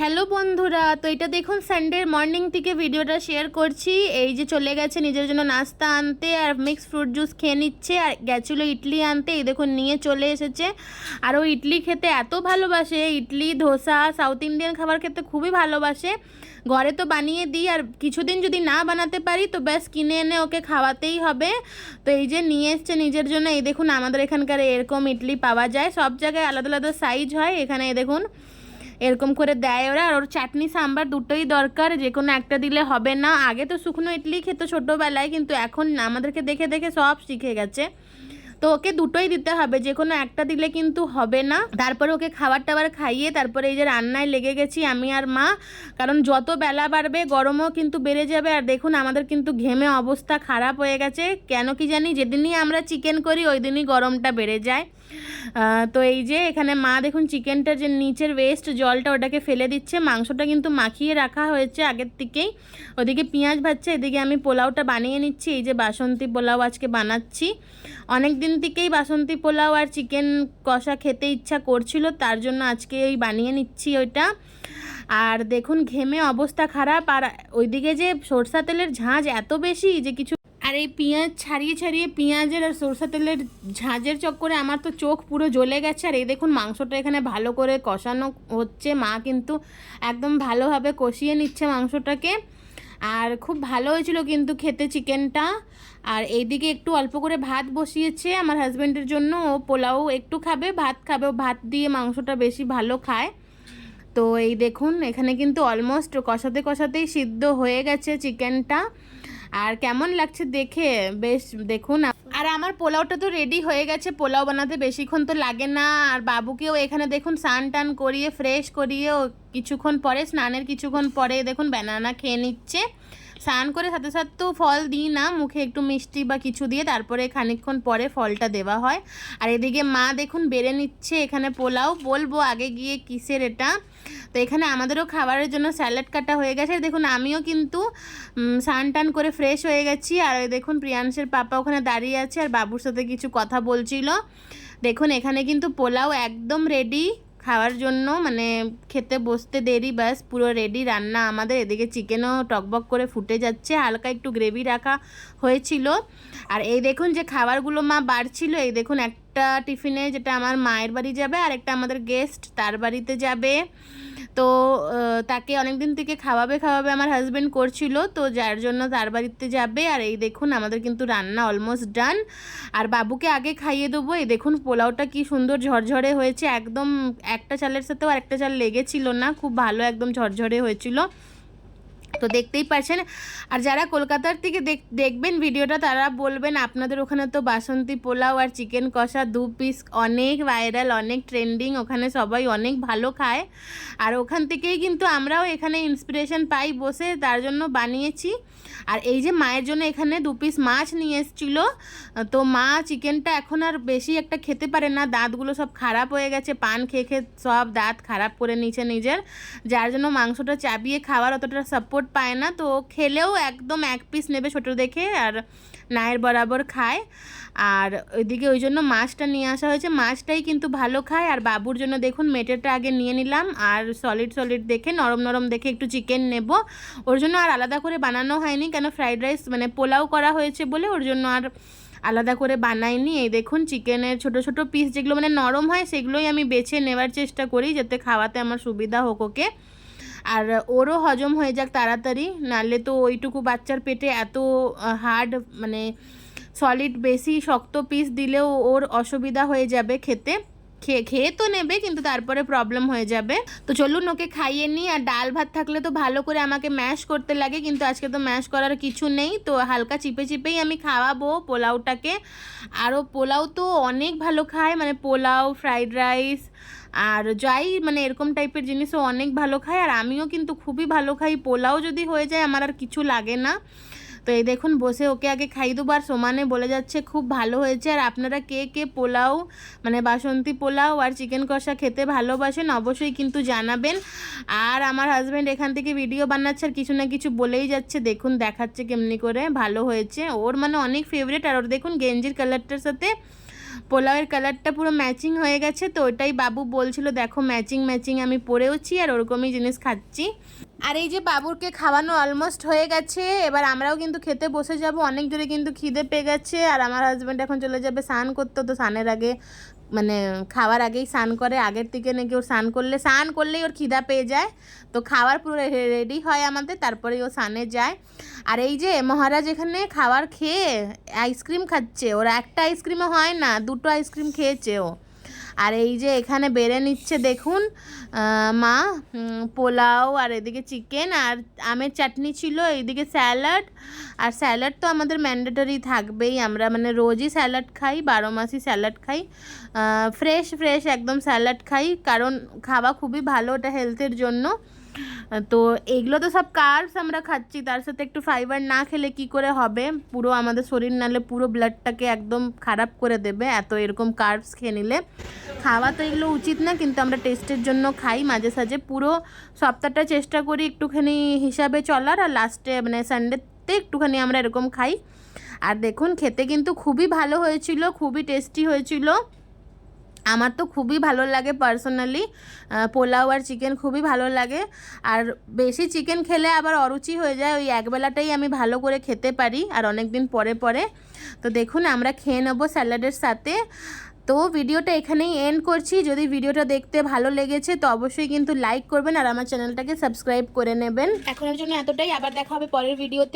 Hello বন্ধুরা, তো এটা দেখুন সানডে মর্নিং থেকে ভিডিওটা শেয়ার করছি। এই যে চলে গেছে নিজের জন্য নাস্তা আনতে আর মিক্স ফ্রুট জুস খেয়ে নিচ্ছে আর গেছিল ইডলি আনতে। এই দেখুন, নিয়ে চলে এসেছে। আর ও ইডলি খেতে এত ভালোবাসে। ইডলি, ধোসা সাউথ ইন্ডিয়ান খাবার খেতে খুবই ভালোবাসে। ঘরে তো বানিয়ে দিই আর কিছুদিন যদি না বানাতে পারি তো ব্যাস কিনে এনে ওকে খাওয়াতেই হবে। তো এই যে নিয়ে এসছে নিজের জন্য। এই দেখুন, আমাদের এখানকার এরকম ইডলি পাওয়া যায়। সব জায়গায় আলাদা আলাদা সাইজ হয়। এখানে দেখুন এরকম করে দেয় ওরা। আর ওর চাটনি, সাম্বার দুটোই দরকার, যে কোনো একটা দিলে হবে না। আগে তো শুকনো ইডলি খেতো ছোটোবেলায়, কিন্তু এখন আমাদেরকে দেখে দেখে সব শিখে গেছে। তো ওকে দুটোই দিতে হবে। যে কোনো একটা দিলে কিন্তু হবে না। তারপরে ওকে খাবার টাবার খাইয়ে তারপরে এই যে রান্নায় লেগে গেছি আমি আর মা। কারণ যত বেলা বাড়বে, গরমও কিন্তু বেড়ে যাবে। আর দেখুন, আমাদের কিন্তু ঘেমে অবস্থা খারাপ হয়ে গেছে। কেন কি জানি, যেদিনই আমরা চিকেন করি ওই দিনই গরমটা বেড়ে যায়। তো এই যে এখানে মা দেখুন চিকেনটা যে নিচের ওয়েস্ট জলটা ওটাকে ফেলে দিচ্ছে, মাংসটা কিন্তু মাখিয়ে রাখা হয়েছে আগের থেকেই। ওদিকে পেঁয়াজ ভাজছে, এদিকে আমি পোলাওটা বানিয়ে নিচ্ছি, এই যে বাসন্তী পোলাও আজকে বানাচ্ছি। অনেক দিন থেকেই বাসন্তী পোলাও আর চিকেন কষা খেতে ইচ্ছা করছিল, তার জন্য আজকে ওই বানিয়ে নিচ্ছি ওইটা। আর দেখুন ঘেমে অবস্থা খারাপ, আর ওইদিকে যে সরষা তেলের ঝাঁঝ এত বেশি যে কিছু আর এই পেঁয়াজ, ছাড়িয়ে ছাড়িয়ে পেঁয়াজের আর সরষা তেলের ঝাঁঝের চক্করে আমার তো চোখ পুরো জ্বলে গেছে। আর এই দেখুন মাংসটা এখানে ভালো করে কষানো হচ্ছে। মা কিন্তু একদম ভালোভাবে কষিয়ে নিচ্ছে মাংসটাকে। আর খুব ভালো হয়েছিল কিন্তু খেতে চিকেনটা। আর এইদিকে একটু অল্প করে ভাত বসিয়েছে আমার হাজব্যান্ডের জন্য। ও পোলাও একটু খাবে, ভাত খাবে। ভাত দিয়ে মাংসটা বেশি ভালো খায়। তো এই দেখুন এখানে কিন্তু অলমোস্ট কষাতে, কষাতেই সিদ্ধ হয়ে গেছে চিকেনটা। আর কেমন লাগছে দেখে? বেশ, দেখুন আর আমার পোলাওটা তো রেডি হয়ে গেছে, পোলাও বানাতে বেশিক্ষণ তো লাগে না। আর বাবুকেও এখানে দেখুন, স্নান টান করিয়ে ফ্রেশ করিয়ে কিছুক্ষণ পরে, স্নানের কিছুক্ষণ পরে দেখুন ব্যানানা খেয়ে নিচ্ছে। স্নান করে সাথে সাথে তো ফল দিই না, মুখে একটু মিষ্টি বা কিছু দিয়ে তারপরে খানিকক্ষণ পরে ফলটা দেওয়া হয়। আর এদিকে মা দেখুন বেড়ে নিচ্ছে এখানে পোলাও, বলব আগে গিয়ে কিসের এটা? তো এখানে আমাদেরও খাবারের জন্য স্যালাড কাটা হয়ে গেছে। দেখুন আমিও কিন্তু স্নান টান করে ফ্রেশ হয়ে গেছি। আর দেখুন প্রিয়াংশের পাপা ওখানে দাঁড়িয়ে আছে আর বাবুর সাথে কিছু কথা বলছিল। দেখুন এখানে কিন্তু পোলাও একদম রেডি খাওয়ার জন্য মানে খেতে বসতে দেরি, ব্যাস পুরো রেডি রান্না। আমাদের এদিকে চিকেনও টকবক করে ফুটে যাচ্ছে, হালকা একটু গ্রেভি রাখা হয়েছিল। আর এই দেখুন যে খাবারগুলো মা বাড়ছিল, এই দেখুন একটা টিফিনে যেটা আমার মায়ের বাড়ি যাবে আর একটা আমাদের গেস্ট তার বাড়িতে যাবে। তো তাকে অনেক দিন থেকে খাওয়াবে খাওয়াবে আমার হাজব্যান্ড করছিল, তো যার জন্য তার বাড়িতে যাবে। আর এই দেখুন, আমাদের কিন্তু রান্না অলমোস্ট ডান আর বাবুকে আগে খাইয়ে দেবো। এই দেখুন, পোলাওটা কি সুন্দর ঝরঝরে হয়েছে। একদম একটা চালের সাথেও আরেকটা চাল লেগেছিল না। খুব ভালো একদম ঝরঝরে হয়েছিল। তো দেখতেই পারছেন। আর যারা কলকাতার থেকে দেখ- দেখবেন ভিডিওটা, তারা বলবেন আপনাদের ওখানে তো বাসন্তী পোলাও আর চিকেন কষা দু পিস অনেক ভাইরাল অনেক ট্রেন্ডিং ওখানে সবাই অনেক ভালো খায়। আর ওখান থেকেই কিন্তু আমরাও এখানে ইন্সপিরেশন পাই বসে, তার জন্য বানিয়েছি। আর এই যে মায়ের জন্য এখানে দু পিস মাছ নিয়ে এসেছিল, তো মা চিকেনটা এখন আর বেশি একটা খেতে পারে না, দাঁতগুলো সব খারাপ হয়ে গেছে, পান খেয়ে খেয়ে সব দাঁত খারাপ করে নিয়েছে নিজের। যার জন্য মাংসটা চাবিয়ে খাওয়ার অতটা সাপোর্ট পায় না, তো খেলেও একদম এক পিস নেবে ছোটো দেখে আর নায়ের বরাবর খায়। আর ওইদিকে ওই জন্য মাছটা নিয়ে আসা হয়েছে। মাছটাই কিন্তু ভালো খায়। আর বাবুর জন্য দেখুন মেটেটা আগে নিয়ে নিলাম। আর সলিড সলিড দেখে, নরম নরম দেখে একটু চিকেন নেব। ওর জন্য আর আলাদা করে বানানো হয়নি। কেন ফ্রাইড রাইস মানে পোলাও করা হয়েছে বলে ওর জন্য আর আলাদা করে বানাইনি। এই দেখুন চিকেনের ছোট ছোট পিস যেগুলো মানে নরম হয়, সেগুলোই আমি বেছে নেওয়ার চেষ্টা করি, যাতে খাওয়াতে আমার সুবিধা হোক ওকে। আর ওরও হজম হয়ে যাক তাড়াতাড়ি, নাহলে তো ওইটুকু বাচ্চার পেটে এত হার্ড মানে সলিড বেশি শক্ত পিস দিলেও ওর অসুবিধা হয়ে যাবে খেতে। খেয়ে খেয়ে তো নেবে, কিন্তু তারপরে প্রবলেম হয়ে যাবে। তো চলুন ওকে খাইয়ে নিই, আর ডাল ভাত থাকলে তো ভালো করে আমাকে ম্যাশ করতে লাগে, কিন্তু আজকে তো ম্যাশ করার কিছু নেই। তো হালকা চিপে চিপেই আমি খাওয়াবো পোলাওটাকে। আরও পোলাও তো অনেক ভালো খায় মানে পোলাও ফ্রাইড রাইস আর যাই মানে এরকম টাইপের জিনিসও অনেক ভালো খায় আর আমিও কিন্তু খুবই ভালো খাই। পোলাও যদি হয়ে যায়, আমার আর কিছু লাগে না। তো এই দেখুন, বসে ওকে আগে খাই দেবো আর সমানে বলে যাচ্ছে, খুব ভালো হয়েছে। আর আপনারা কে কে পোলাও মানে বাসন্তী পোলাও আর চিকেন কষা খেতে ভালোবাসেন, অবশ্যই কিন্তু জানাবেন। আর আমার হাজব্যান্ড এখান থেকে ভিডিও বানাচ্ছে, আর কিছু না কিছু বলেই যাচ্ছে। দেখুন, দেখাচ্ছে কেমনি করে। ভালো হয়েছে। ওর মানে অনেক ফেভারিট আর ওর দেখুন, গেঞ্জির কালারটার সাথে পোলাওয়ের কালারটা পুরো ম্যাচিং হয়ে গেছে, তো ওটাই বাবু বলছিল, দেখো, ম্যাচিং ম্যাচিং আমি পরেওছি আর ওরকমই জিনিস খাচ্ছি। আর এই যে বাবুরকে খাওয়ানো অলমোস্ট হয়ে গেছে, এবার আমরাও কিন্তু খেতে বসে যাব, অনেক জোরে কিন্তু খিদে পেয়ে গেছে, আর আমার হাজব্যান্ড এখন চলে যাবে স্নান করতে, তো স্নানের আগে মানে খাওয়ার আগেই স্নান করে, আগের থেকে নাকি ওর স্নান করলে, স্নান করলেই ওর খিদা পেয়ে যায়। তো খাওয়ার পুরো রেডি হয় আমাদের তারপরে ও স্নানে যায়। আর এই যে মহারাজ এখানে খাবার খেয়ে আইসক্রিম খাচ্ছে, ওর একটা আইসক্রিমও হয় না, দুটো আইসক্রিম খেয়েছে ও। আর এই যে এখানে বেড়ে নিচ্ছে, দেখুন মা পোলাও আর এদিকে চিকেন আর আমের চাটনি ছিল, এইদিকে স্যালাড আর স্যালাড তো আমাদের ম্যান্ডেটরি থাকবেই আমরা মানে রোজই স্যালাড খাই, বারো মাসই স্যালাড খাই ফ্রেশ ফ্রেশ একদম স্যালাড খাই, কারণ খাওয়া খুবই ভালো ওটা হেলথের জন্য। তো এগুলো তো সব কার্বস আমরা খাচ্ছি, তার সাথে একটু ফাইবার না খেলে কি করে হবে? পুরো আমাদের শরীর নালে পুরো ব্লাডটাকে একদম খারাপ করে দেবে, এত এরকম কার্বস খেয়ে নিলে। খাওয়া তো এগুলো উচিত না, কিন্তু আমরা টেস্টের জন্য খাই মাঝে সাঝে। পুরো সপ্তাহটা চেষ্টা করি একটুখানি হিসাবে চলার, আর লাস্টে মানে সানডেতে একটুখানি আমরা এরকম খাই। আর দেখুন, খেতে কিন্তু খুবই ভালো হয়েছিল, খুবই টেস্টি হয়েছিল। আমার তো খুবই ভালো লাগে পার্সোনালি পোলাও আর চিকেন খুবই ভালো লাগে। আর বেশি চিকেন খেলে আবার অরুচি হয়ে যায়, ওই একবেলাটাই আমি ভালো করে খেতে পারি, আর অনেক দিন পরে পরে। তো দেখুন, আমরা খেয়ে নেব স্যালাডের সাথে। তো ভিডিওটা এখানেই এন্ড করছি। যদি ভিডিওটা দেখতে ভালো লেগেছে, তো অবশ্যই কিন্তু লাইক করবেন, আর আমার চ্যানেলটাকে সাবস্ক্রাইব করে নেবেন। এখনের জন্য এতটাই, আবার দেখা হবে পরের ভিডিওতে